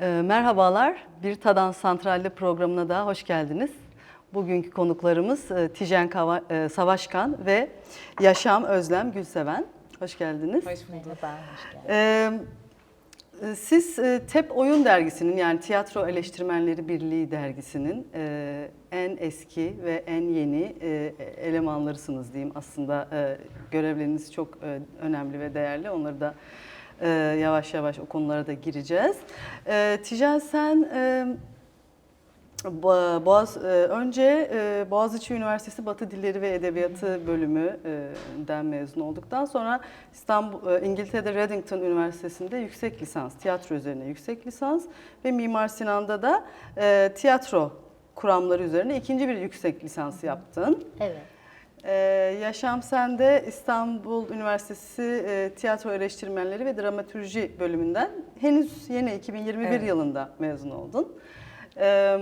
Ee, Merhabalar, Bir Tadan Santralli programına da hoş geldiniz. Bugünkü konuklarımız e, Tijen e, Savaşkan ve Yaşam Özlem Gülseven. Hoş geldiniz. Hoş bulduk. Merhaba, hoş geldin. Ee, e, Siz TEP Oyun Dergisi'nin yani Tiyatro Eleştirmenleri Birliği Dergisi'nin en eski ve en yeni elemanlarısınız diyeyim. Aslında görevleriniz çok önemli ve değerli. Onları da e, yavaş yavaş o konulara da gireceğiz. E, Tijen sen e, Boğaz, e, önce e, Boğaziçi Üniversitesi Batı Dilleri ve Edebiyatı bölümünden mezun olduktan sonra İstanbul, e, İngiltere'de Readington Üniversitesi'nde yüksek lisans, tiyatro üzerine yüksek lisans ve Mimar Sinan'da da tiyatro kuramları üzerine ikinci bir yüksek lisans yaptın. Evet. Ee, Yaşam Sen'de İstanbul Üniversitesi e, Tiyatro Eleştirmenleri ve Dramatürji bölümünden henüz yeni 2021 Evet. yılında mezun oldun. Ee,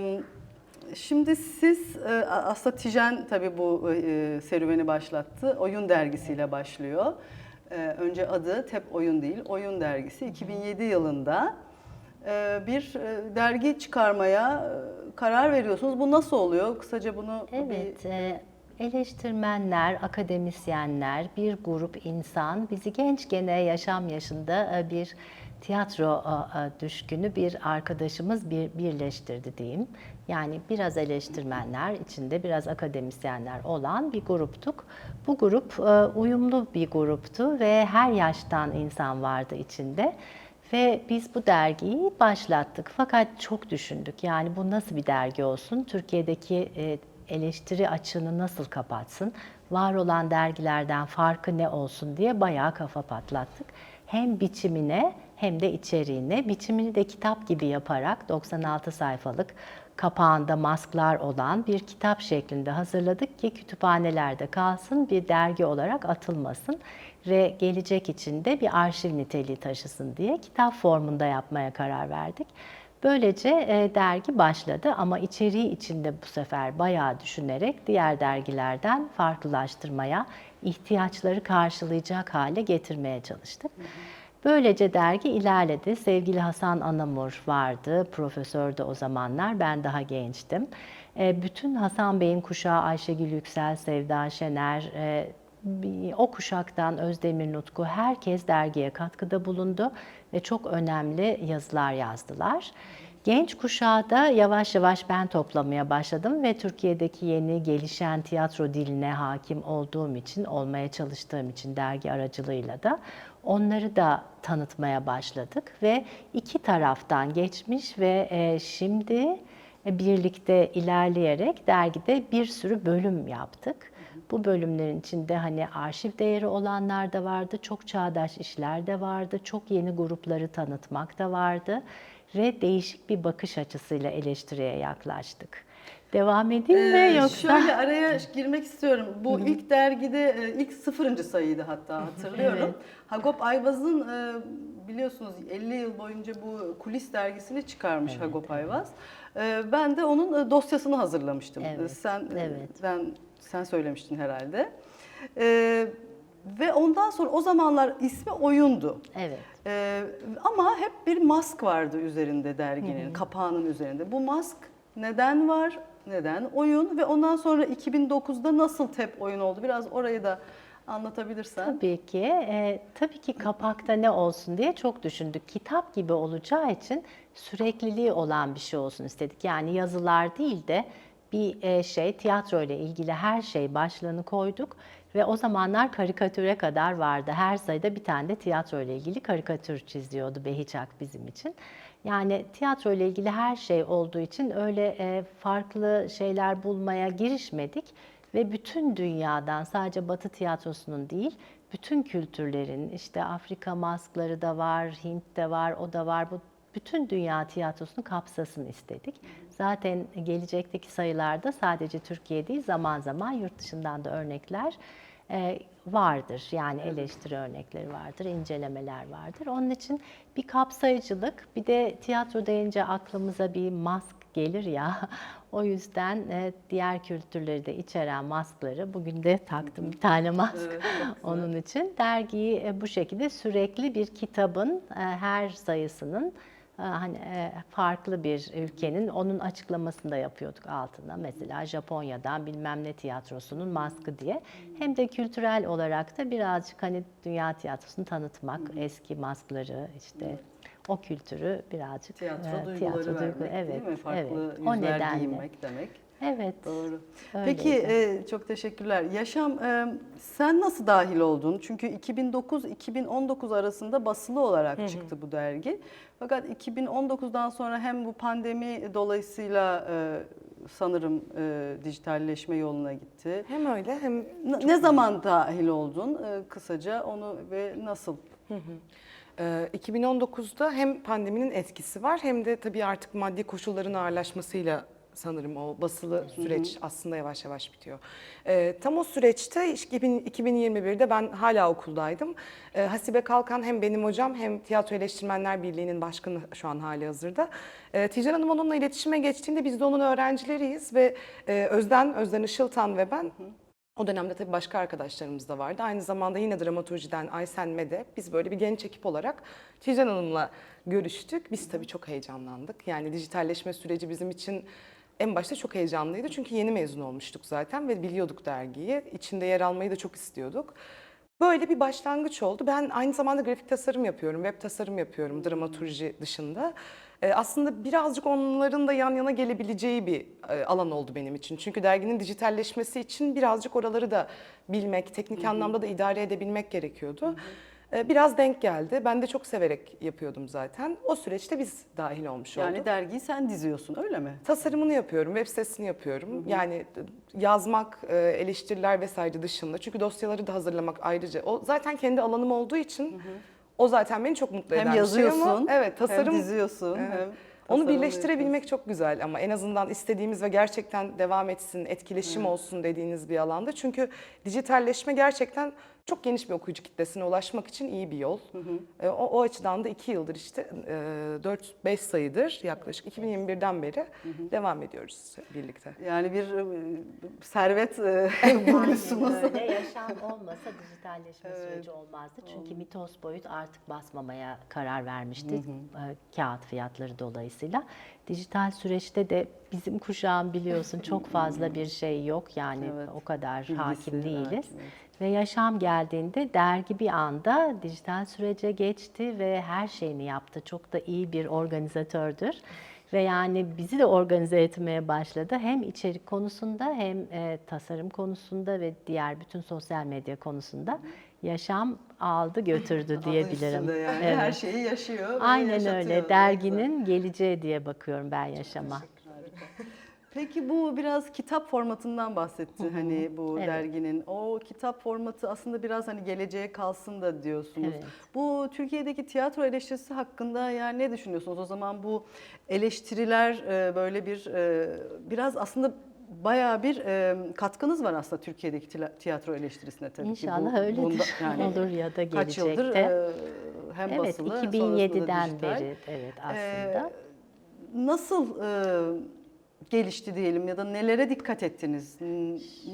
şimdi siz e, aslında Tijen tabii bu e, serüveni başlattı. Oyun dergisiyle başlıyor. Ee, önce adı TEP Oyun değil, Oyun Dergisi 2007 yılında e, bir e, dergi çıkarmaya e, karar veriyorsunuz. Bu nasıl oluyor? Kısaca bunu bir Evet, e, eleştirmenler, akademisyenler, bir grup insan bizi genç gene yaşam yaşında e, bir tiyatro e, e, düşkünü bir arkadaşımız bir birleştirdi diyeyim. Yani biraz eleştirmenler, içinde biraz akademisyenler olan bir gruptuk. Bu grup uyumlu bir gruptu ve her yaştan insan vardı içinde. Ve biz bu dergiyi başlattık. Fakat çok düşündük. Yani bu nasıl bir dergi olsun? Türkiye'deki eleştiri açığını nasıl kapatsın? Var olan dergilerden farkı ne olsun diye bayağı kafa patlattık. Hem biçimine hem de içeriğine. Biçimini de kitap gibi yaparak 96 sayfalık kapağında masklar olan bir kitap şeklinde hazırladık ki kütüphanelerde kalsın, bir dergi olarak atılmasın ve gelecek için de bir arşiv niteliği taşısın diye kitap formunda yapmaya karar verdik. Böylece e, dergi başladı ama içeriği içinde bu sefer bayağı düşünerek diğer dergilerden farklılaştırmaya, ihtiyaçları karşılayacak hale getirmeye çalıştık. Böylece dergi ilerledi. Sevgili Hasan Anamur vardı, profesör de o zamanlar, ben daha gençtim. E, bütün Hasan Bey'in kuşağı Ayşegül Yüksel, Sevda Şener, e, o kuşaktan Özdemir Nutku herkes dergiye katkıda bulundu ve çok önemli yazılar yazdılar. Genç kuşağı da yavaş yavaş ben toplamaya başladım ve Türkiye'deki yeni gelişen tiyatro diline hakim olduğum için, olmaya çalıştığım için dergi aracılığıyla da onları da tanıtmaya başladık ve iki taraftan geçmiş ve e, şimdi birlikte ilerleyerek dergide bir sürü bölüm yaptık. Bu bölümlerin içinde hani arşiv değeri olanlar da vardı, çok çağdaş işler de vardı, çok yeni grupları tanıtmak da vardı ve değişik bir bakış açısıyla eleştiriye yaklaştık. Devam edeyim mi Ee, yoksa? Şöyle araya girmek istiyorum. Bu ilk dergide e, ilk sıfırıncı sayıydı hatta hatırlıyorum. Evet. Hagop Ayvaz'ın e, biliyorsunuz 50 yıl boyunca bu kulis dergisini çıkarmış Hagop Ayvaz. E, Ben de onun dosyasını hazırlamıştım. Evet, Sen evet. ben sen söylemiştin herhalde. E, Ve ondan sonra o zamanlar ismi Oyundu. Evet. Ee, ama hep bir mask vardı üzerinde derginin, kapağının üzerinde. Bu mask neden var, neden oyun ve ondan sonra 2009'da nasıl TEP oyun oldu? Biraz orayı da anlatabilirsen. Tabii ki. E, tabii ki kapakta ne olsun diye çok düşündük. Kitap gibi olacağı için sürekliliği olan bir şey olsun istedik. Yani yazılar değil de bir e, şey, tiyatro ile ilgili her şey başlığını koyduk ve o zamanlar karikatüre kadar vardı. Her sayıda bir tane de tiyatro ile ilgili karikatür çiziyordu Behiçak bizim için. Yani tiyatro ile ilgili her şey olduğu için öyle e, farklı şeyler bulmaya girişmedik ve bütün dünyadan sadece Batı tiyatrosunun değil, bütün kültürlerin işte Afrika maskları da var, Hint de var, o da var. Bu bütün dünya tiyatrosunu kapsasın istedik. Zaten gelecekteki sayılarda sadece Türkiye değil, zaman zaman yurt dışından da örnekler e, vardır. Yani eleştiri örnekleri vardır, incelemeler vardır. Onun için bir kapsayıcılık, bir de tiyatro deyince aklımıza bir mask gelir ya. O yüzden e, diğer kültürleri de içeren maskları bugün de taktım bir tane mask Evet, onun için. Dergiyi e, bu şekilde sürekli bir kitabın e, her sayısının hani e, farklı bir ülkenin onun açıklamasını da yapıyorduk altına. Mesela Japonya'dan bilmem ne tiyatrosunun maskı diye. Hem de kültürel olarak da birazcık hani dünya tiyatrosunu tanıtmak, eski maskları işte o kültürü birazcık Tiyatro e, duyguları tiyatro vermek duygu- değil mi? evet, Farklı evet. yüzler O nedenle. giyinmek demek. Evet. Doğru. Öyleydi. Peki e, çok teşekkürler. Yaşam e, sen nasıl dahil oldun? Çünkü 2009-2019 arasında basılı olarak çıktı bu dergi. Fakat 2019'dan sonra hem bu pandemi dolayısıyla e, sanırım e, dijitalleşme yoluna gitti. Hem öyle hem N- ne zaman dahil oldun? E, kısaca onu ve nasıl? Ee, 2019'da hem pandeminin etkisi var hem de tabii artık maddi koşulların ağırlaşmasıyla sanırım o basılı süreç aslında yavaş yavaş bitiyor. Ee, tam o süreçte işte 2000 2021'de ben hala okuldaydım. Ee, Hasibe Kalkan hem benim hocam hem Tiyatro Eleştirmenler Birliği'nin başkanı şu an hali hazırda. Ee, Tijan Hanım onunla iletişime geçtiğinde biz de onun öğrencileriyiz ve e, Özden, Özden Işıltan ve ben o dönemde tabii başka arkadaşlarımız da vardı. Aynı zamanda yine dramaturjiden Aysen Mede. Biz böyle bir genç ekip olarak Tijan Hanım'la görüştük. Biz tabii çok heyecanlandık. Yani dijitalleşme süreci bizim için en başta çok heyecanlıydı. Çünkü yeni mezun olmuştuk zaten ve biliyorduk dergiyi. İçinde yer almayı da çok istiyorduk. Böyle bir başlangıç oldu. Ben aynı zamanda grafik tasarım yapıyorum, web tasarım yapıyorum dramaturji dışında. Ee, aslında birazcık onların da yan yana gelebileceği bir e, alan oldu benim için. Çünkü derginin dijitalleşmesi için birazcık oraları da bilmek, teknik anlamda da idare edebilmek gerekiyordu. Ee, Biraz denk geldi. Ben de çok severek yapıyordum zaten. O süreçte biz dahil olmuş olduk. Yani dergiyi sen diziyorsun öyle mi? Tasarımını yapıyorum, web sitesini yapıyorum. Yani yazmak, e, eleştiriler vesaire dışında. Çünkü dosyaları da hazırlamak ayrıca. O zaten kendi alanım olduğu için o zaten beni çok mutlu eden Hem bir şey yazıyorsun, ama evet tasarım hem diziyorsun, Evet. hem onu birleştirebilmek çok güzel ama en azından istediğimiz ve gerçekten devam etsin, etkileşim olsun dediğiniz bir alanda. Çünkü dijitalleşme gerçekten çok geniş bir okuyucu kitlesine ulaşmak için iyi bir yol. E, O, o açıdan da iki yıldır işte e, 4-5 sayıdır yaklaşık 2021'den beri devam ediyoruz birlikte. Yani bir e, servet e, bulmuşsunuz. öyle. Yaşam olmasa dijitalleşme süreci olmazdı. Çünkü mitos boyut artık basmamaya karar vermişti e, kağıt fiyatları dolayısıyla. Dijital süreçte de bizim kuşağın biliyorsun çok fazla bir şey yok yani Evet. o kadar Bilgisi, hakim değiliz. evet. Ve yaşam geldiğinde dergi bir anda dijital sürece geçti ve her şeyini yaptı. Çok da iyi bir organizatördür. Ve yani bizi de organize etmeye başladı. Hem içerik konusunda hem e, tasarım konusunda ve diğer bütün sosyal medya konusunda yaşam aldı götürdü Adı diyebilirim. üstünde yani Evet. her şeyi yaşıyor. Aynen öyle. Derginin geleceği diye bakıyorum ben yaşama. Peki bu biraz kitap formatından bahsetti hani bu Evet. derginin. O kitap formatı aslında biraz hani geleceğe kalsın da diyorsunuz. Evet. Bu Türkiye'deki tiyatro eleştirisi hakkında yani ne düşünüyorsunuz? O zaman bu eleştiriler e, böyle bir e, biraz aslında bayağı bir e, katkınız var aslında Türkiye'deki tiyatro eleştirisine tabii ki. İnşallah Bu- öyledir. bunda- yani Olur ya da Kaç yıldır gelecekte. e, hem Evet, basılı hem sonrasında da 2007'den dijital. beri evet aslında. nasıl e, gelişti diyelim ya da nelere dikkat ettiniz?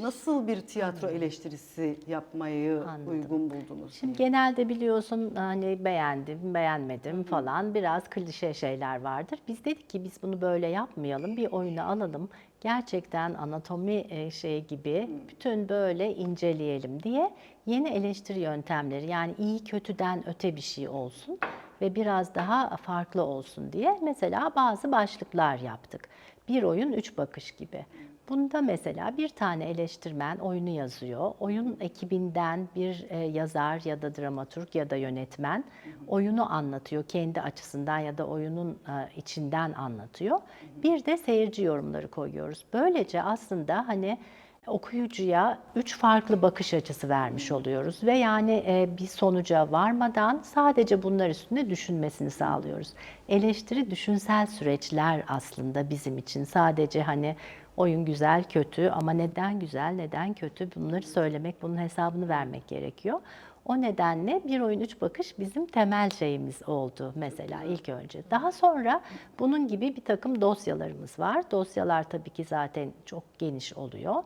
Nasıl bir tiyatro eleştirisi yapmayı Anladım. uygun buldunuz? Şimdi genelde biliyorsun hani beğendim, beğenmedim falan biraz klişe şeyler vardır. Biz dedik ki biz bunu böyle yapmayalım, bir oyuna alalım. Gerçekten anatomi şeyi gibi bütün böyle inceleyelim diye yeni eleştiri yöntemleri yani iyi kötüden öte bir şey olsun ve biraz daha farklı olsun diye mesela bazı başlıklar yaptık. Bir oyun üç bakış gibi. Bunda mesela bir tane eleştirmen oyunu yazıyor. Oyun ekibinden bir e, yazar ya da dramaturg ya da yönetmen oyunu anlatıyor kendi açısından ya da oyunun e, içinden anlatıyor. Bir de seyirci yorumları koyuyoruz. Böylece aslında hani okuyucuya üç farklı bakış açısı vermiş oluyoruz ve yani e, bir sonuca varmadan sadece bunlar üstünde düşünmesini sağlıyoruz. Eleştiri düşünsel süreçler aslında bizim için sadece hani oyun güzel kötü ama neden güzel neden kötü bunları söylemek bunun hesabını vermek gerekiyor. O nedenle bir oyun üç bakış bizim temel şeyimiz oldu mesela ilk önce. Daha sonra bunun gibi bir takım dosyalarımız var. Dosyalar tabii ki zaten çok geniş oluyor.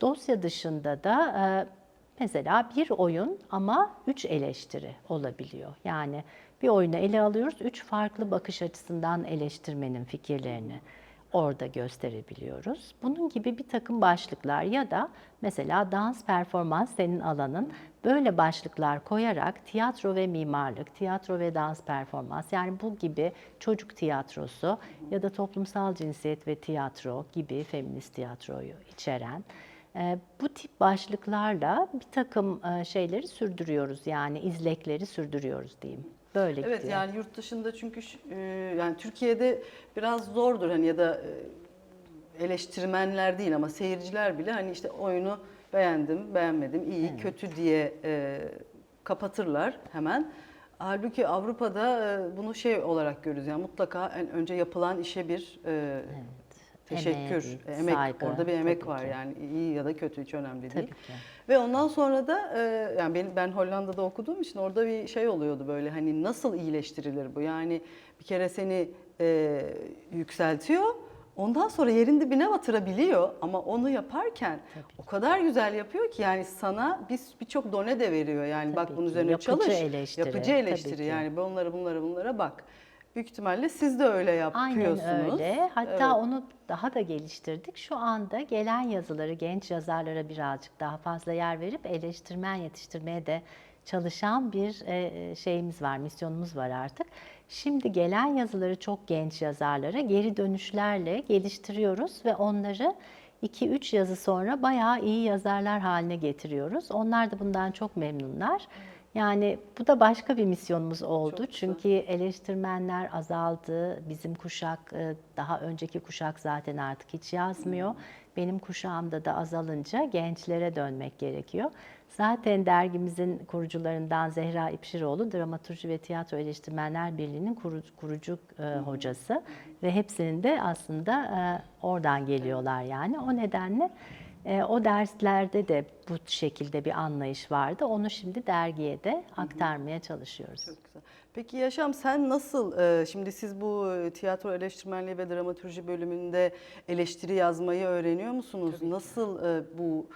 Dosya dışında da e, mesela bir oyun ama üç eleştiri olabiliyor. Yani bir oyunu ele alıyoruz. Üç farklı bakış açısından eleştirmenin fikirlerini orada gösterebiliyoruz. Bunun gibi bir takım başlıklar ya da mesela dans performans senin alanın böyle başlıklar koyarak tiyatro ve mimarlık, tiyatro ve dans performans yani bu gibi çocuk tiyatrosu ya da toplumsal cinsiyet ve tiyatro gibi feminist tiyatroyu içeren e, bu tip başlıklarla bir takım e, şeyleri sürdürüyoruz yani izlekleri sürdürüyoruz diyeyim. Böyle Evet gidiyor. yani yurt dışında çünkü e, yani Türkiye'de biraz zordur hani ya da e, eleştirmenler değil ama seyirciler bile hani işte oyunu beğendim, beğenmedim, iyi, kötü diye e, kapatırlar hemen. Halbuki Avrupa'da e, bunu şey olarak görürüz yani mutlaka en önce yapılan işe bir e, teşekkür, Emeğe bir emek saygı, orada bir emek tabii var ki. yani iyi ya da kötü hiç önemli değil. Tabii ki. Ve ondan sonra da e, yani ben, ben Hollanda'da okuduğum için orada bir şey oluyordu böyle hani nasıl iyileştirilir bu? Yani bir kere seni e, yükseltiyor. Ondan sonra yerin dibine batırabiliyor ama onu yaparken o kadar güzel yapıyor ki yani sana biz birçok done de veriyor. Yani bak Tabii bunun ki. üzerine Yapıcı çalış. eleştiri, Yapıcı tabii eleştiri ki. yani bunları bunlara bunlara bak. Büyük ihtimalle siz de öyle yapıyorsunuz. Aynen öyle. Hatta Evet. onu daha da geliştirdik. Şu anda gelen yazıları genç yazarlara birazcık daha fazla yer verip eleştirmen yetiştirmeye de çalışan bir e, şeyimiz var, misyonumuz var artık. Şimdi gelen yazıları çok genç yazarlara geri dönüşlerle geliştiriyoruz ve onları 2-3 yazı sonra bayağı iyi yazarlar haline getiriyoruz. Onlar da bundan çok memnunlar. Yani bu da başka bir misyonumuz oldu. Çok güzel. Çünkü eleştirmenler azaldı. Bizim kuşak, e, daha önceki kuşak zaten artık hiç yazmıyor. Benim kuşağımda da azalınca gençlere dönmek gerekiyor. Zaten dergimizin kurucularından Zehra İpşiroğlu Dramaturji ve Tiyatro Eleştirmenler Birliği'nin kuru- kurucu e, hocası ve hepsinin de aslında e, oradan geliyorlar yani. O nedenle e, o derslerde de bu şekilde bir anlayış vardı. Onu şimdi dergiye de aktarmaya çalışıyoruz. Çok güzel. Peki Yaşam sen nasıl, e, şimdi siz bu e, tiyatro eleştirmenliği ve dramatürji bölümünde eleştiri yazmayı öğreniyor musunuz? Nasıl e, bu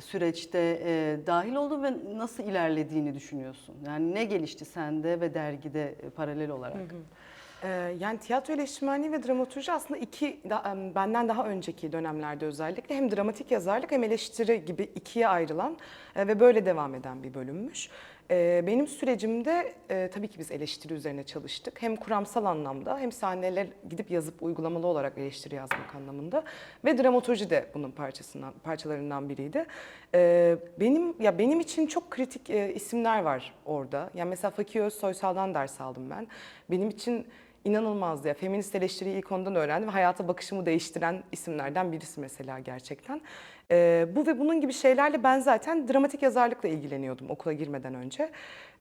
süreçte e, dahil oldun ve nasıl ilerlediğini düşünüyorsun? Yani ne gelişti sende ve dergide e, paralel olarak? Ee, yani tiyatro eleştirmenliği ve dramaturji aslında iki benden daha önceki dönemlerde özellikle hem dramatik yazarlık hem eleştiri gibi ikiye ayrılan e, ve böyle devam eden bir bölümmüş. Ee, benim sürecimde e, tabii ki biz eleştiri üzerine çalıştık. Hem kuramsal anlamda hem sahneler gidip yazıp uygulamalı olarak eleştiri yazmak anlamında ve dramaturji de bunun parçasından parçalarından biriydi. Ee, benim ya benim için çok kritik e, isimler var orada. Yani mesela Fakir Özsoysal'dan ders aldım ben. Benim için inanılmazdı ya. Feminist eleştiriyi ilk ondan öğrendim ve hayata bakışımı değiştiren isimlerden birisi mesela gerçekten. Ee, bu ve bunun gibi şeylerle ben zaten dramatik yazarlıkla ilgileniyordum okula girmeden önce.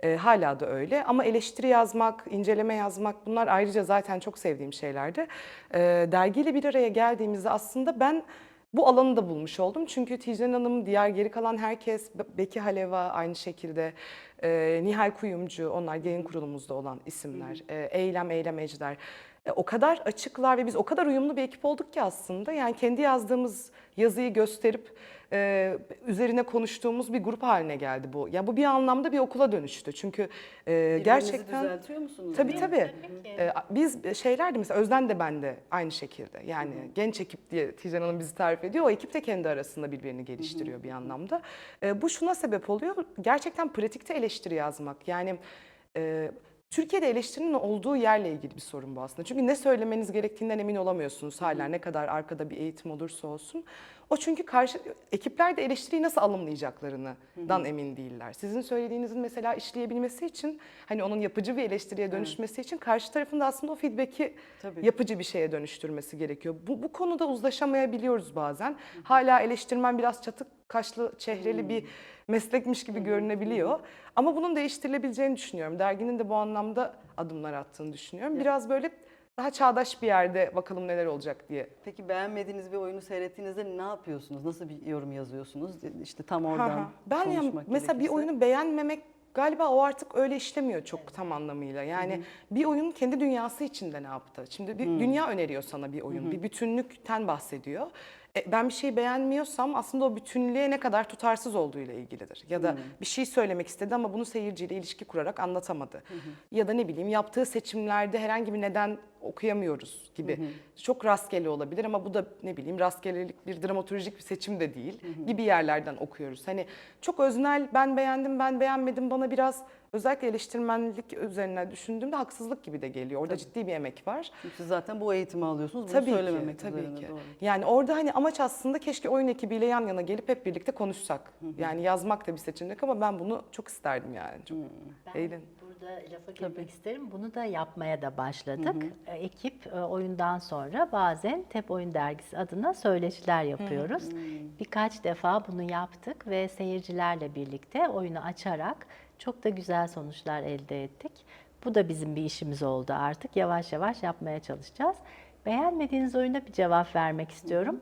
Ee, hala da öyle ama eleştiri yazmak, inceleme yazmak bunlar ayrıca zaten çok sevdiğim şeylerdi. Ee, dergiyle bir araya geldiğimizde aslında ben bu alanı da bulmuş oldum. Çünkü Ticran Hanım, diğer geri kalan herkes, Be- Beki Haleva aynı şekilde, e, Nihal Kuyumcu, onlar yayın kurulumuzda olan isimler, e, Eylem, Eylem Ejder. E, o kadar açıklar ve biz o kadar uyumlu bir ekip olduk ki aslında. Yani kendi yazdığımız yazıyı gösterip e, üzerine konuştuğumuz bir grup haline geldi bu. Ya bu bir anlamda bir okula dönüştü. Çünkü e, gerçekten... düzeltiyor musunuz? Tabii yani? tabii. Ee, biz şeylerdi mesela Özden de ben de aynı şekilde. Yani genç ekip diye Tijan Hanım bizi tarif ediyor. O ekip de kendi arasında birbirini geliştiriyor bir anlamda. Ee, bu şuna sebep oluyor. Gerçekten pratikte eleştiri yazmak. Yani e, Türkiye'de eleştirinin olduğu yerle ilgili bir sorun bu aslında. Çünkü ne söylemeniz gerektiğinden emin olamıyorsunuz hala ne kadar arkada bir eğitim olursa olsun. O çünkü karşı ekipler de eleştiriyi nasıl alımlayacaklarından emin değiller. Sizin söylediğinizin mesela işleyebilmesi için hani onun yapıcı bir eleştiriye dönüşmesi için karşı tarafın da aslında o feedback'i Tabii. yapıcı bir şeye dönüştürmesi gerekiyor. Bu, bu konuda uzlaşamayabiliyoruz bazen. Hala eleştirmen biraz çatık kaşlı çehreli bir meslekmiş gibi görünebiliyor. Ama bunun değiştirilebileceğini düşünüyorum. Derginin de bu anlamda adımlar attığını düşünüyorum. Biraz böyle daha çağdaş bir yerde bakalım neler olacak diye. Peki beğenmediğiniz bir oyunu seyrettiğinizde ne yapıyorsunuz? Nasıl bir yorum yazıyorsunuz? İşte tam Ha oradan ha. Ben ya mesela bir gerekirse. oyunu beğenmemek galiba o artık öyle işlemiyor çok tam anlamıyla. Yani bir oyun kendi dünyası içinde ne yaptı? Şimdi bir dünya öneriyor sana bir oyun. Bir bütünlükten bahsediyor. E, ben bir şeyi beğenmiyorsam aslında o bütünlüğe ne kadar tutarsız olduğuyla ilgilidir. Ya da bir şey söylemek istedi ama bunu seyirciyle ilişki kurarak anlatamadı. Ya da ne bileyim yaptığı seçimlerde herhangi bir neden okuyamıyoruz gibi. Çok rastgele olabilir ama bu da ne bileyim rastgelelik bir dramaturjik bir seçim de değil gibi yerlerden okuyoruz. Hani çok öznel ben beğendim ben beğenmedim bana biraz özellikle eleştirmenlik üzerine düşündüğümde haksızlık gibi de geliyor. Orada ciddi bir emek var. Siz zaten bu eğitimi alıyorsunuz. Bunu Tabii söylememek ki, tabii ki. doğru. Yani orada hani amaç aslında keşke oyun ekibiyle yan yana gelip hep birlikte konuşsak. Yani yazmak da bir seçenek ama ben bunu çok isterdim yani. Çok Ben eğlen. Burada lafa girmek isterim. Bunu da yapmaya da başladık. E, Ekip e, oyundan sonra bazen TEP Oyun Dergisi adına söyleşiler yapıyoruz. Birkaç defa bunu yaptık ve seyircilerle birlikte oyunu açarak çok da güzel sonuçlar elde ettik. Bu da bizim bir işimiz oldu artık. Yavaş yavaş yapmaya çalışacağız. Beğenmediğiniz oyuna bir cevap vermek istiyorum.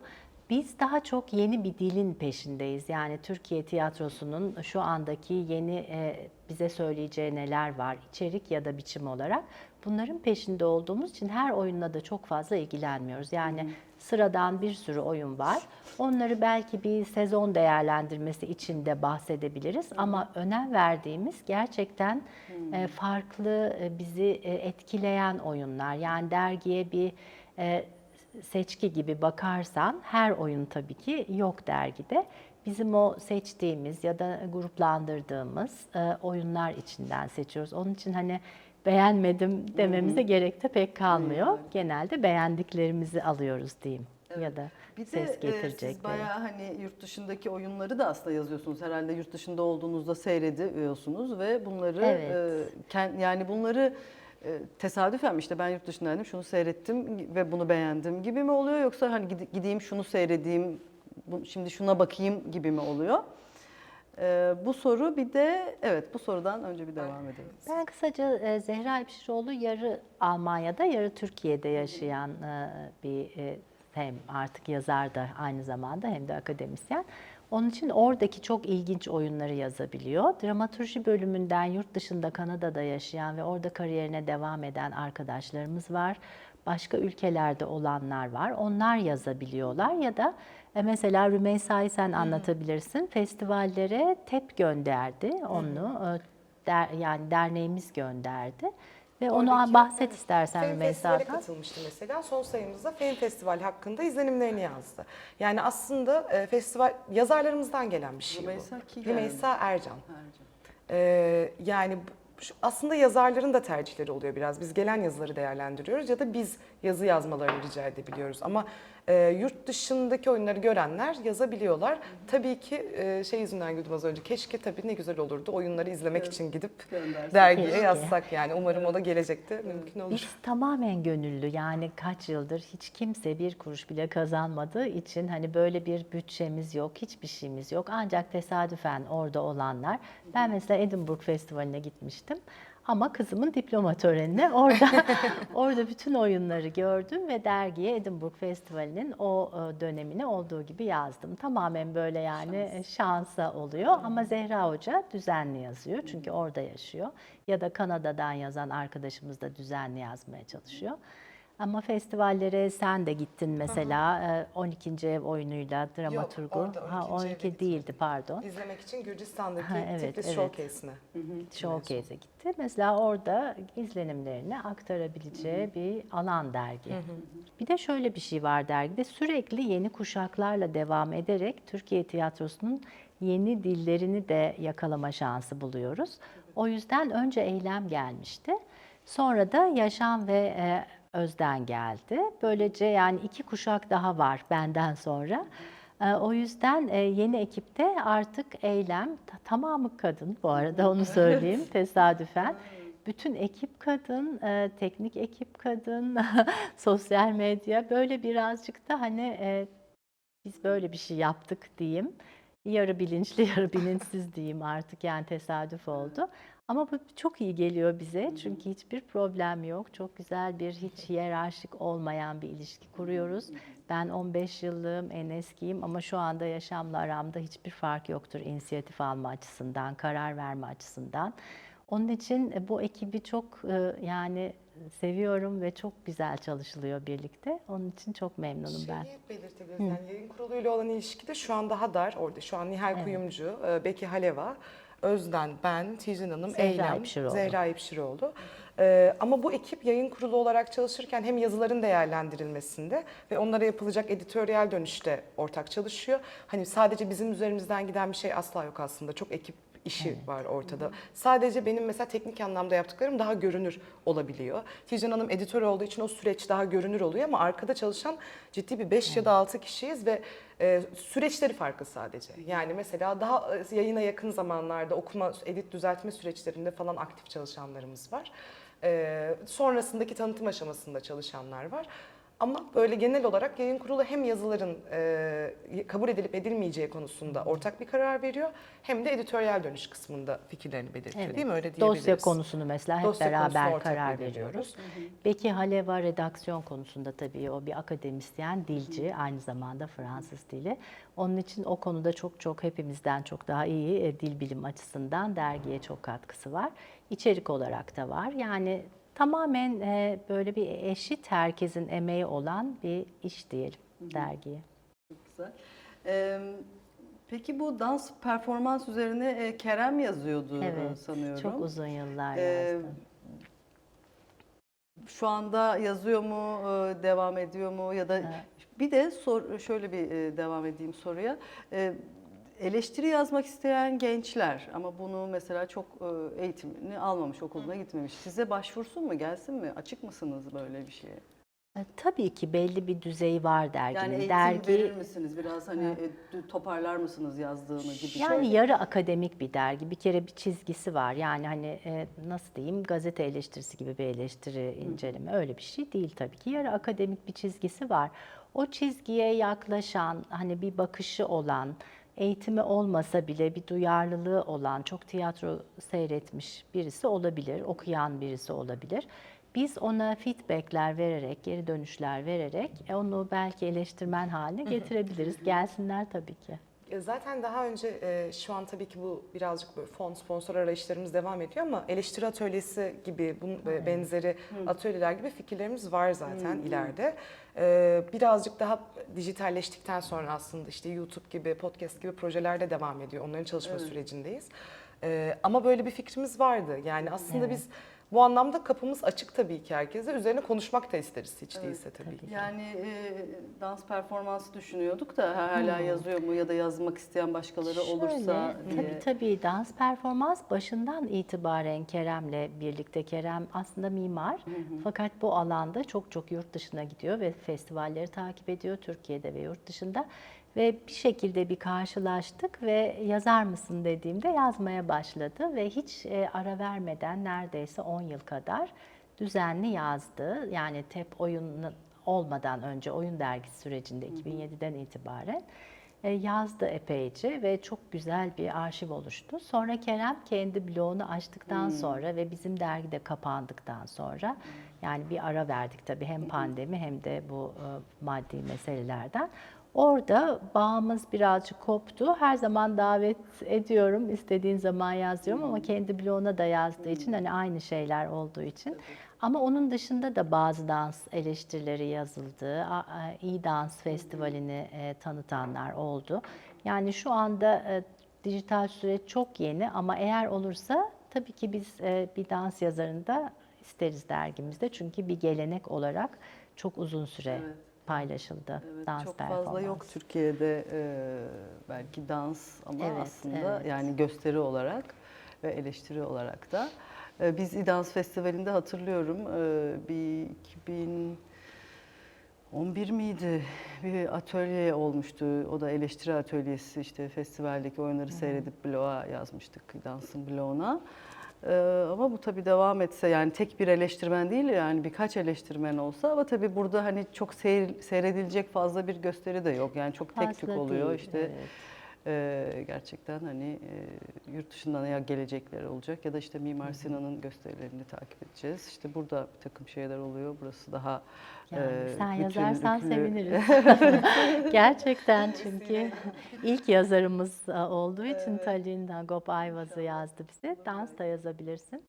Biz daha çok yeni bir dilin peşindeyiz. Yani Türkiye tiyatrosunun şu andaki yeni e, bize söyleyeceği neler var, içerik ya da biçim olarak. Bunların peşinde olduğumuz için her oyunla da çok fazla ilgilenmiyoruz. Yani sıradan bir sürü oyun var. Onları belki bir sezon değerlendirmesi içinde bahsedebiliriz. Ama önem verdiğimiz gerçekten e, farklı, e, bizi e, etkileyen oyunlar. Yani dergiye bir e, seçki gibi bakarsan her oyun tabii ki yok dergide. Bizim o seçtiğimiz ya da gruplandırdığımız e, oyunlar içinden seçiyoruz. Onun için hani beğenmedim dememize gerek de pek kalmıyor. Genelde beğendiklerimizi alıyoruz diyeyim. Ya da Bir de ses e, getirecekleri. siz bayağı hani yurt dışındaki oyunları da aslında yazıyorsunuz. Herhalde yurt dışında olduğunuzda seyrediyorsunuz ve bunları Evet. e, yani bunları tesadüfen mi işte ben yurt dışındaydım şunu seyrettim ve bunu beğendim gibi mi oluyor yoksa hani gide- gideyim şunu seyredeyim şimdi şuna bakayım gibi mi oluyor? E, bu soru bir de evet bu sorudan önce bir devam edelim. Ben kısaca e, Zehra İpşiroğlu yarı Almanya'da, yarı Türkiye'de yaşayan e, bir e, hem artık yazar da aynı zamanda hem de akademisyen. Onun için oradaki çok ilginç oyunları yazabiliyor. Dramaturji bölümünden yurt dışında Kanada'da yaşayan ve orada kariyerine devam eden arkadaşlarımız var. Başka ülkelerde olanlar var. Onlar yazabiliyorlar ya da e, mesela Rümeysa'yı sen anlatabilirsin. Festivallere TEP gönderdi onu. e, der, yani derneğimiz gönderdi. Ve onu Oradaki- bahset istersen Film Festivale katılmıştı mesela. Son sayımızda Film Festival hakkında izlenimlerini yazdı. Yani aslında e, festival yazarlarımızdan gelen bir şey Rümeysa bu. Rümeysa Ercan. Ercan. Ee, yani aslında yazarların da tercihleri oluyor biraz. Biz gelen yazıları değerlendiriyoruz ya da biz yazı yazmalarını rica edebiliyoruz. Ama e, yurt dışındaki oyunları görenler yazabiliyorlar. Tabii ki e, şey yüzünden güldüm az önce. Keşke tabii ne güzel olurdu oyunları izlemek için gidip Göndersek. dergiye Keşke. yazsak yani. Umarım o da gelecekte mümkün olur. Biz tamamen gönüllü yani kaç yıldır hiç kimse bir kuruş bile kazanmadığı için hani böyle bir bütçemiz yok, hiçbir şeyimiz yok. Ancak tesadüfen orada olanlar. Ben mesela Edinburgh Festivali'ne gitmiştim. Ama kızımın diploma törenine orada orada bütün oyunları gördüm ve dergiye Edinburgh Festivali'nin o e, dönemini olduğu gibi yazdım. Tamamen böyle yani e, şansa oluyor ama Zehra Hoca düzenli yazıyor çünkü orada yaşıyor. Ya da Kanada'dan yazan arkadaşımız da düzenli yazmaya çalışıyor. Ama festivallere sen de gittin mesela e, 12. ev oyunuyla dramaturgu. orada ha 12. eve 12 değildi pardon. İzlemek için Gürcistan'daki Ha, evet, Tiflis evet. Showcase'ine. Showcase'e gitti. Mesela orada izlenimlerini aktarabileceği bir alan dergi. Bir de şöyle bir şey var dergide. Sürekli yeni kuşaklarla devam ederek Türkiye tiyatrosunun yeni dillerini de yakalama şansı buluyoruz. O yüzden önce eylem gelmişti. Sonra da yaşam ve e, özden geldi. Böylece yani iki kuşak daha var benden sonra. E, O yüzden e, yeni ekipte artık eylem ta- tamamı kadın bu arada onu söyleyeyim tesadüfen. Bütün ekip kadın, e, teknik ekip kadın, sosyal medya böyle birazcık da hani e, biz böyle bir şey yaptık diyeyim. Yarı bilinçli, yarı bilinçsiz diyeyim artık yani tesadüf oldu. Ama bu çok iyi geliyor bize çünkü hiçbir problem yok. Çok güzel bir hiç hiyerarşik olmayan bir ilişki kuruyoruz. Ben 15 yıllığım, en eskiyim ama şu anda yaşamla aramda hiçbir fark yoktur inisiyatif alma açısından, karar verme açısından. Onun için e, bu ekibi çok e, yani seviyorum ve çok güzel çalışılıyor birlikte. Onun için çok memnunum ben. Şeyi belirtebiliriz. Yani yayın kuruluyla olan ilişkide şu an daha dar. Orada şu an Nihal Kuyumcu, e, Beki Haleva, Özden, ben, Tizin Hanım, Zehra Eylem, İpşiroğlu. Zehra İpşiroğlu. E, ama bu ekip yayın kurulu olarak çalışırken hem yazıların değerlendirilmesinde ve onlara yapılacak editoryal dönüşte ortak çalışıyor. Hani sadece bizim üzerimizden giden bir şey asla yok aslında. Çok ekip işi var ortada. Sadece benim mesela teknik anlamda yaptıklarım daha görünür olabiliyor. Tijan Hanım editör olduğu için o süreç daha görünür oluyor ama arkada çalışan ciddi bir 5 ya da 6 kişiyiz ve e, süreçleri farklı sadece. Yani mesela daha e, yayına yakın zamanlarda okuma, edit düzeltme süreçlerinde falan aktif çalışanlarımız var. E, sonrasındaki tanıtım aşamasında çalışanlar var. Ama böyle genel olarak yayın kurulu hem yazıların e, kabul edilip edilmeyeceği konusunda ortak bir karar veriyor hem de editoryal dönüş kısmında fikirlerini belirtiyor Evet. değil mi? Öyle diyebiliriz. Dosya konusunu mesela hep Dosya beraber karar veriyoruz. Beki Haleva redaksiyon konusunda tabii o bir akademisyen, dilci, aynı zamanda Fransız dili. Onun için o konuda çok çok hepimizden çok daha iyi e, dil bilim açısından dergiye çok katkısı var. İçerik olarak da var. Yani tamamen e, böyle bir eşit herkesin emeği olan bir iş diyelim dergiye. Güzel. Ee, peki bu dans performans üzerine e, Kerem yazıyordu Evet, sanıyorum. çok uzun yıllar Ee, yazdım. Şu anda yazıyor mu, e, devam ediyor mu ya da bir de sor, şöyle bir e, devam edeyim soruya. Eleştiri yazmak isteyen gençler ama bunu mesela çok e, eğitimini almamış, okuluna gitmemiş. Size başvursun mu, gelsin mi? Açık mısınız böyle bir şeye? E, Tabii ki belli bir düzeyi var derginin. Yani eğitim Dergi verir misiniz? Biraz hani e, toparlar mısınız yazdığını gibi? Yani yarı akademik bir dergi. Bir kere bir çizgisi var. Yani hani e, nasıl diyeyim gazete eleştirisi gibi bir eleştiri inceleme öyle bir şey değil tabii ki. Yarı akademik bir çizgisi var. O çizgiye yaklaşan hani bir bakışı olan eğitimi olmasa bile bir duyarlılığı olan, çok tiyatro seyretmiş birisi olabilir, okuyan birisi olabilir. Biz ona feedbackler vererek, geri dönüşler vererek e, onu belki eleştirmen haline getirebiliriz. Gelsinler tabii ki. Zaten daha önce e, şu an tabii ki bu birazcık böyle fon sponsor arayışlarımız devam ediyor ama eleştiri atölyesi gibi bunun benzeri atölyeler gibi fikirlerimiz var zaten ileride. E, birazcık daha dijitalleştikten sonra aslında işte YouTube gibi podcast gibi projelerde devam ediyor. Onların çalışma sürecindeyiz. E, ama böyle bir fikrimiz vardı. Yani aslında biz bu anlamda kapımız açık tabii ki herkese. Üzerine konuşmak da isteriz hiç değilse tabii ki. Yani e, dans performansı düşünüyorduk da ha- hala yazıyor mu ya da yazmak isteyen başkaları olursa Şöyle, diye. Tabii tabii dans performans başından itibaren Kerem'le birlikte. Kerem aslında mimar fakat bu alanda çok çok yurt dışına gidiyor ve festivalleri takip ediyor Türkiye'de ve yurt dışında. Ve bir şekilde bir karşılaştık ve yazar mısın dediğimde yazmaya başladı ve hiç e, ara vermeden neredeyse 10 yıl kadar düzenli yazdı. Yani TEP oyunu olmadan önce oyun dergisi sürecinde 2007'den itibaren e, yazdı epeyce ve çok güzel bir arşiv oluştu. Sonra Kerem kendi blogunu açtıktan sonra ve bizim dergide kapandıktan sonra yani bir ara verdik tabii hem pandemi hem de bu e, maddi meselelerden. Orada bağımız birazcık koptu. Her zaman davet ediyorum, istediğin zaman yazıyorum ama kendi bloguna da yazdığı için hani aynı şeyler olduğu için. Ama onun dışında da bazı dans eleştirileri yazıldı. İyi Dans Festivali'ni e, tanıtanlar oldu. Yani şu anda e, dijital süreç çok yeni ama eğer olursa tabii ki biz e, bir dans yazarını da isteriz dergimizde. Çünkü bir gelenek olarak çok uzun süre Evet. Paylaşıldı Evet, dans çok fazla yok Türkiye'de e, belki dans ama Evet, aslında evet. yani gösteri olarak ve eleştiri olarak da. E, biz İdans Festivali'nde hatırlıyorum e, bir 2011 miydi bir atölye olmuştu. O da eleştiri atölyesi işte festivaldeki oyunları seyredip bloğa yazmıştık dansın bloğuna. Ee, ama bu tabii devam etse yani tek bir eleştirmen değil yani birkaç eleştirmen olsa ama tabii burada hani çok seyir, seyredilecek fazla bir gösteri de yok. Yani çok tek tük Fazla oluyor değil, işte. evet. E, gerçekten hani e, yurt dışından ya gelecekler olacak ya da işte Mimar Sinan'ın gösterilerini takip edeceğiz. İşte burada bir takım şeyler oluyor. Burası daha Yani e, sen yazarsan ülkülü- seviniriz. Gerçekten çünkü ilk yazarımız e, olduğu için Talin Gop Ayvaz'ı yazdı bize. Dans da yazabilirsin.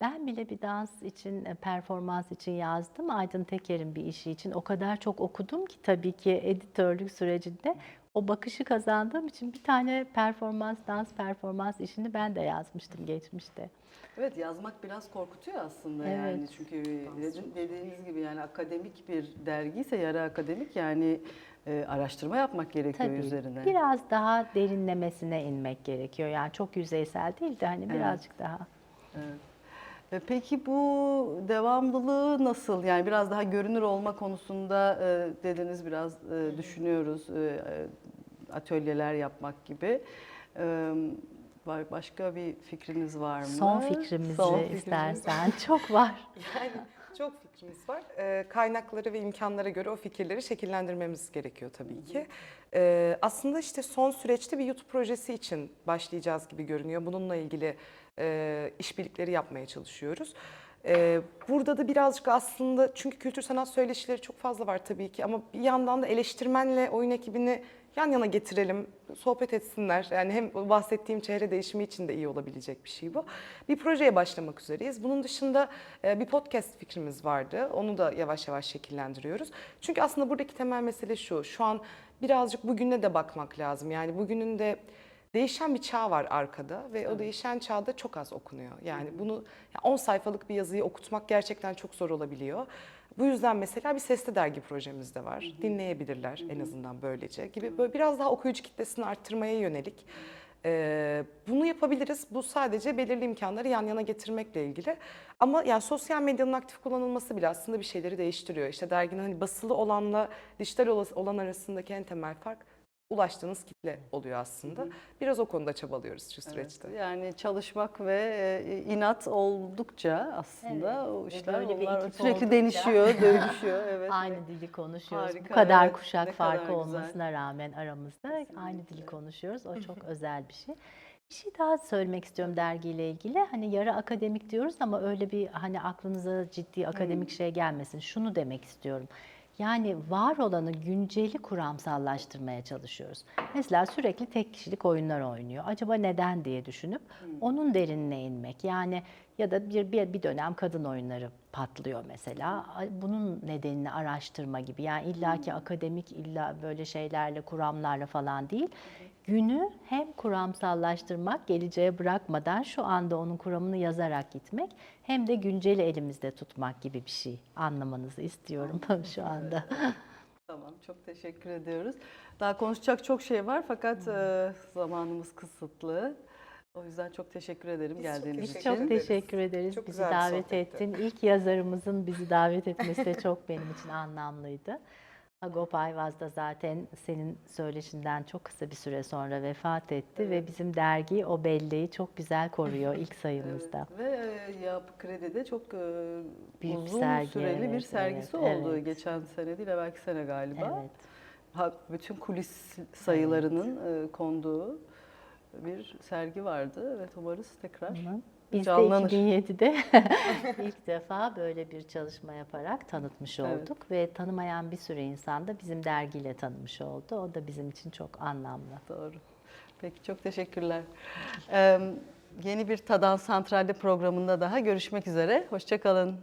Ben bile bir dans için, e, performans için yazdım. Aydın Teker'in bir işi için. O kadar çok okudum ki tabii ki editörlük sürecinde o bakışı kazandığım için bir tane performans, dans performans işini ben de yazmıştım geçmişte. Evet yazmak biraz korkutuyor aslında Evet. yani çünkü dedi- dediğiniz gibi yani akademik bir dergi ise yarı akademik yani e, araştırma yapmak gerekiyor Tabii üzerine. biraz daha derinlemesine inmek gerekiyor. Yani çok yüzeysel değil de hani birazcık daha. Evet. E, Peki bu devamlılığı nasıl? Yani biraz daha görünür olma konusunda e, dediniz biraz e, düşünüyoruz e, e, atölyeler yapmak gibi. E, var başka bir fikriniz var mı? Son fikrimizi Son fikrimiz. istersen çok var. Yani çok fikrimiz var. Ee, kaynaklara ve imkanlara göre o fikirleri şekillendirmemiz gerekiyor tabii ki. Ee, aslında işte son süreçte bir YouTube projesi için başlayacağız gibi görünüyor. Bununla ilgili e, işbirlikleri yapmaya çalışıyoruz. Ee, burada da birazcık aslında çünkü kültür sanat söyleşileri çok fazla var tabii ki ama bir yandan da eleştirmenle oyun ekibini yan yana getirelim, sohbet etsinler. Yani hem bahsettiğim çehre değişimi için de iyi olabilecek bir şey bu. Bir projeye başlamak üzereyiz. Bunun dışında e, bir podcast fikrimiz vardı. Onu da yavaş yavaş şekillendiriyoruz. Çünkü aslında buradaki temel mesele şu. Şu an birazcık bugüne de bakmak lazım. Yani bugünün de değişen bir çağ var arkada ve o değişen çağda çok az okunuyor. Yani bunu yani 10 sayfalık bir yazıyı okutmak gerçekten çok zor olabiliyor. Bu yüzden mesela bir sesli dergi projemiz de var. Dinleyebilirler en azından böylece gibi böyle biraz daha okuyucu kitlesini arttırmaya yönelik. Ee, bunu yapabiliriz. Bu sadece belirli imkanları yan yana getirmekle ilgili. Ama yani sosyal medyanın aktif kullanılması bile aslında bir şeyleri değiştiriyor. İşte derginin hani basılı olanla dijital ola- olan arasındaki en temel fark ulaştığınız kitle oluyor aslında. Biraz o konuda çabalıyoruz şu süreçte. Evet, yani çalışmak ve e, inat oldukça aslında Evet, o işler bir onlar sürekli oldukça. değişiyor, dönüşüyor. Evet. Aynı dili konuşuyoruz. Harika, Bu kadar evet. kuşak Ne farkı kadar olmasına rağmen aramızda aynı dili konuşuyoruz. O çok özel bir şey. Bir şey daha söylemek istiyorum dergiyle ilgili. Hani yarı akademik diyoruz ama öyle bir hani aklınıza ciddi akademik şey gelmesin. Şunu demek istiyorum. Yani var olanı günceli kuramsallaştırmaya çalışıyoruz. Mesela sürekli tek kişilik oyunlar oynuyor. Acaba neden diye düşünüp onun derinine inmek. Yani ya da bir, bir, bir dönem kadın oyunları patlıyor mesela. Bunun nedenini araştırma gibi. Yani illaki akademik illa böyle şeylerle, kuramlarla falan değil. Günü hem kuramsallaştırmak, geleceğe bırakmadan şu anda onun kuramını yazarak gitmek hem de günceli elimizde tutmak gibi bir şey anlamanızı istiyorum şu anda. Tamam, çok teşekkür ediyoruz. Daha konuşacak çok şey var fakat e, zamanımız kısıtlı. O yüzden çok teşekkür ederim Biz çok geldiğiniz için. Çok ederiz. teşekkür ederiz. Çok bizi davet sohbetti. ettin. İlk yazarımızın bizi davet etmesi de çok benim için anlamlıydı. Agop Ayvaz da zaten senin söyleşinden çok kısa bir süre sonra vefat etti ve bizim dergi o belleği çok güzel koruyor ilk sayımızda. Evet, ve e, Yapı Kredi'de çok e, Büyük bir uzun sergi, süreli bir evet, sergisi evet, oldu. evet. Geçen sene değil, belki sene galiba. Evet. Ha, bütün kulis sayılarının e, konduğu bir sergi vardı. Evet, umarız tekrar Hı. Biz de canlanır. 2007'de ilk defa böyle bir çalışma yaparak tanıtmış Evet. olduk ve tanımayan bir sürü insan da bizim dergiyle tanımış oldu. O da bizim için çok anlamlı. Doğru. Peki çok teşekkürler. Ee, yeni bir Tadan Santral'de programında daha görüşmek üzere. Hoşçakalın.